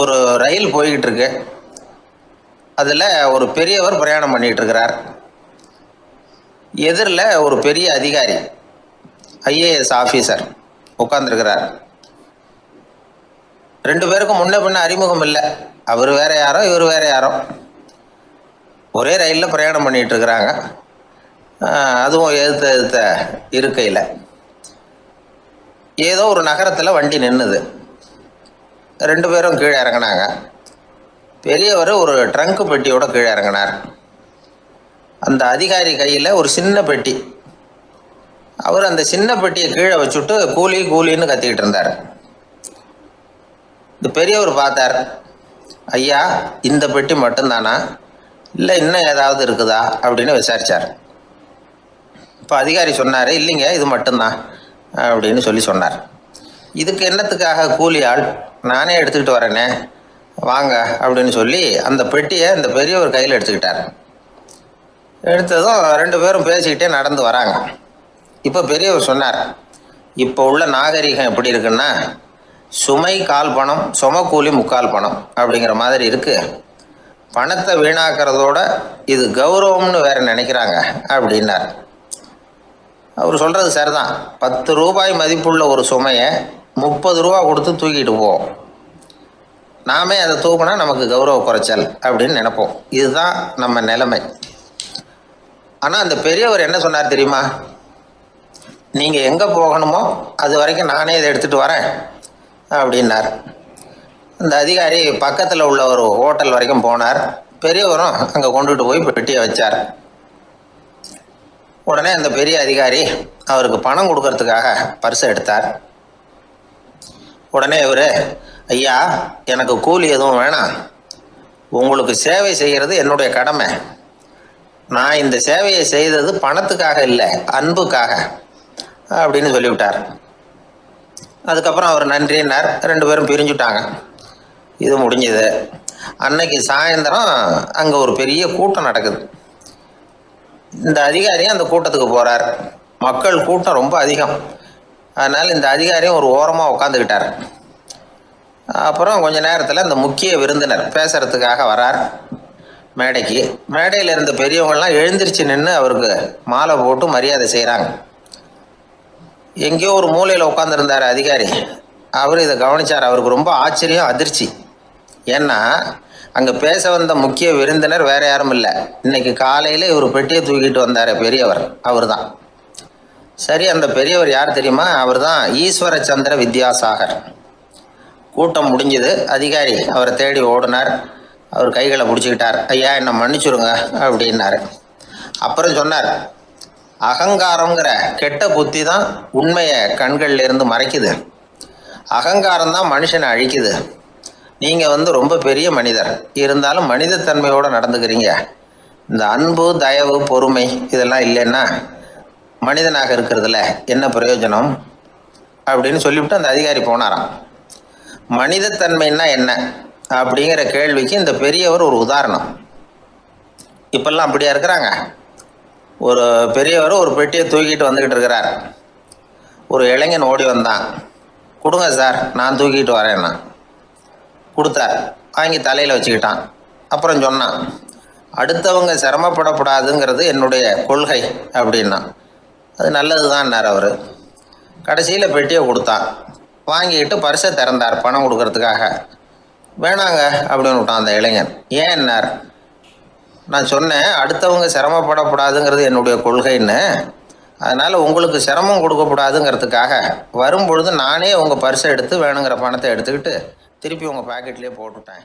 ஒரு ரயில் போய்கிட்டு இருக்கு அதில் ஒரு பெரியவர் பிரயாணம் பண்ணிகிட்டு இருக்கிறார் எதிரில் ஒரு பெரிய அதிகாரி ஐஏஎஸ் ஆஃபீஸர் உட்காந்துருக்கிறார் ரெண்டு பேருக்கும் முன்ன பின்ன அறிமுகம் இல்லை. அவர் வேற யாரோ இவர் வேற யாரோ. ஒரே ரயிலில் பிரயாணம் பண்ணிகிட்டு இருக்கிறாங்க அதுவும் எதிர்த்த எதிர்த்த இருக்கையில். ஏதோ ஒரு நகரத்தில் வண்டி நின்றுது ரெண்டு பேரும் கீழே இறங்குனாங்க. பெரியவர் ஒரு ட்ரங்க் பெட்டியோட கீழே இறங்கினார். அந்த அதிகாரி கையில் ஒரு சின்ன பெட்டி. அவர் அந்த சின்ன பெட்டியை கீழே வச்சுட்டு கூலி கூலின்னு கத்திக்கிட்டு இருந்தார். இந்த பெரியவர் பார்த்தார். ஐயா இந்த பெட்டி மட்டும்தானா? இல்லை இன்னும் ஏதாவது இருக்குதா? அப்படின்னு விசாரித்தார் இப்போ அதிகாரி சொன்னார் இல்லைங்க இது மட்டும்தான் அப்படின்னு சொல்லி சொன்னார். இதுக்கு என்னத்துக்காக கூலி ஆள் நானே எடுத்துக்கிட்டு வரேனே வாங்க அப்படின்னு சொல்லி அந்த பெட்டியை இந்த பெரியவர் கையில் எடுத்துக்கிட்டார். எடுத்ததும் ரெண்டு பேரும் பேசிக்கிட்டே நடந்து வராங்க. இப்போ பெரியவர் சொன்னார் இப்போ உள்ள நாகரிகம் எப்படி இருக்குன்னா சுமை கால் பணம் சுமக்கூலி முக்கால் பணம் அப்படிங்கிற மாதிரி இருக்குது பணத்தை வீணாக்கிறதோட இது கௌரவம்னு வேற நினைக்கிறாங்க அப்படின்னார். அவர் சொல்கிறது சரிதான். பத்து ரூபாய் மதிப்புள்ள ஒரு சுமையை முப்பது ரூபா கொடுத்து தூக்கிட்டு போவோம் நாமே அதை தூக்குனா நமக்கு கௌரவ குறைச்சல் அப்படின்னு நினைப்போம். இதுதான் நம்ம நிலைமை. ஆனால் அந்த பெரியவர் என்ன சொன்னார் தெரியுமா? நீங்கள் எங்கே போகணுமோ அது வரைக்கும் நானே இதை எடுத்துகிட்டு வரேன் அப்படின்னார். அந்த அதிகாரி பக்கத்தில் உள்ள ஒரு ஹோட்டல் வரைக்கும் போனார். பெரியவரும் அங்கே கொண்டுட்டு போய் பெட்டியை வச்சார். உடனே அந்த பெரிய அதிகாரி அவருக்கு பணம் கொடுக்கறதுக்காக பர்ஸை எடுத்தார். உடனே இவர் ஐயா எனக்கு கூலி எதுவும் வேணாம். உங்களுக்கு சேவை செய்கிறது என்னுடைய கடமை. நான் இந்த சேவையை செய்தது பணத்துக்காக இல்லை அன்புக்காக அப்படின்னு சொல்லிவிட்டார். அதுக்கப்புறம் அவர் நன்றினார். ரெண்டு பேரும் பிரிஞ்சுட்டாங்க. இது முடிஞ்சது. அன்னைக்கு சாயந்தரம் அங்கே ஒரு பெரிய கூட்டம் நடக்குது. இந்த அதிகாரியும் அந்த கூட்டத்துக்கு போகிறார் மக்கள் கூட்டம் ரொம்ப அதிகம். அதனால் இந்த அதிகாரியும் ஒரு ஓரமாக உட்காந்துக்கிட்டார் அப்புறம் கொஞ்ச நேரத்தில் இந்த முக்கிய விருந்தினர் பேசுகிறதுக்காக வரார். மேடைக்கு. மேடையில் இருந்த பெரியவங்கள்லாம் எழுந்திருச்சு நின்று அவருக்கு மாலை போட்டு மரியாதை செய்கிறாங்க எங்கேயோ ஒரு மூலையில் உட்காந்துருந்தார் அதிகாரி. அவர் இதை கவனிச்சார். அவருக்கு ரொம்ப ஆச்சரியம் அதிர்ச்சி. ஏன்னா அங்கே பேச வந்த முக்கிய விருந்தினர் வேற யாரும் இல்லை. இன்னைக்கு காலையில் இவர் பெட்டியை தூக்கிட்டு வந்தார் பெரியவர். அவர் தான் சரி அந்த பெரியவர் யார் தெரியுமா? அவர் தான் ஈஸ்வர சந்திர வித்யாசாகர். கூட்டம் முடிஞ்சது. அதிகாரி அவரை தேடி ஓடினார். அவர் கைகளை பிடிச்சிக்கிட்டார். ஐயா என்னை மன்னிச்சுருங்க அப்படின்னாரு. அப்புறம் சொன்னார் அகங்காரங்கிற கெட்ட புத்தி தான் உண்மையை கண்கள்ல இருந்து மறைக்குது. அகங்காரம் தான் மனுஷனை அழிக்குது. நீங்கள் வந்து ரொம்ப பெரிய மனிதர். இருந்தாலும் மனிதத்தன்மையோடு நடந்துக்கிறீங்க. இந்த அன்பு தயவு பொறுமை இதெல்லாம் இல்லைன்னா மனிதனாக இருக்கிறதுல என்ன பிரயோஜனம்? அப்படின்னு சொல்லிவிட்டு அந்த அதிகாரி போனாராம். மனிதத்தன்மைன்னா என்ன? அப்படிங்கிற கேள்விக்கு இந்த பெரியவர் ஒரு உதாரணம். இப்பெல்லாம் அப்படியா இருக்கிறாங்க? ஒரு பெரியவர் ஒரு பெட்டியை தூக்கிட்டு வந்துக்கிட்டு இருக்கிறார். ஒரு இளைஞன் ஓடி வந்தான். கொடுங்க சார் நான் தூக்கிட்டு வரேன்னா. கொடுத்தார். வாங்கி தலையில் வச்சுக்கிட்டான். அப்புறம் சொன்னான் அடுத்தவங்க சிரமப்படக்கூடாதுங்கிறது என்னுடைய கொள்கை அப்படின்னா. அது நல்லது தான்னார் அவர். கடைசியில் பெட்டியை கொடுத்தான். வாங்கிக்கிட்டு பரிசை திறந்தார் பணம் கொடுக்கறதுக்காக. வேணாங்க அப்படின்னு விட்டான் அந்த இளைஞன். ஏன்னார் நான் சொன்னேன் அடுத்தவங்க சிரமப்படக்கூடாதுங்கிறது என்னுடைய கொள்கைன்னு. அதனால் உங்களுக்கு சிரமம் கொடுக்கக்கூடாதுங்கிறதுக்காக வரும்பொழுது நானே உங்கள் பரிசை எடுத்து வேணுங்கிற பணத்தை எடுத்துக்கிட்டு திருப்பி உங்கள் பாக்கெட்லேயே போட்டுட்டேன்.